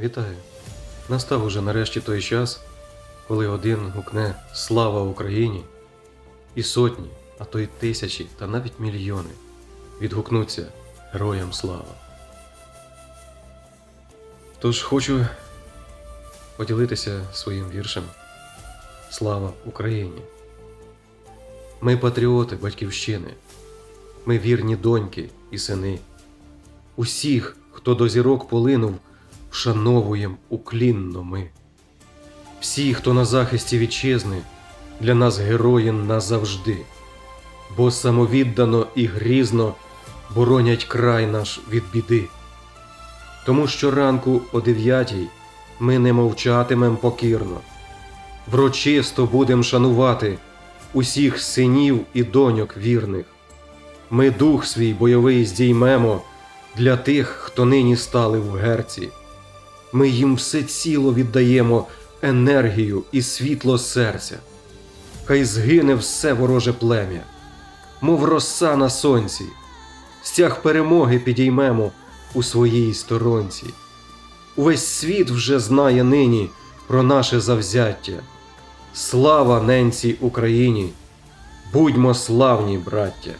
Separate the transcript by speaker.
Speaker 1: Вітаю. Настав уже нарешті той час, коли один гукне Слава Україні, і сотні, а то й тисячі, та навіть мільйони відгукнуться Героям слава. Тож хочу поділитися своїм віршем Слава Україні! Ми патріоти Батьківщини, ми вірні доньки і сини. Усіх, хто до зірок полинув, вшановуєм уклінно ми. Всі, хто на захисті вітчизни, для нас герої назавжди, бо самовіддано і грізно боронять край наш від біди. Тому що ранку о дев'ятій ми не мовчатимем покірно, врочисто будем шанувати усіх синів і доньок вірних. Ми дух свій бойовий здіймемо для тих, хто нині стали в герці. Ми їм все ціло віддаємо енергію і світло серця. Хай згине все вороже плем'я, мов роса на сонці, стяг перемоги підіймемо у своїй сторонці. Увесь світ вже знає нині про наше завзяття. Слава ненці Україні! Будьмо славні, браття!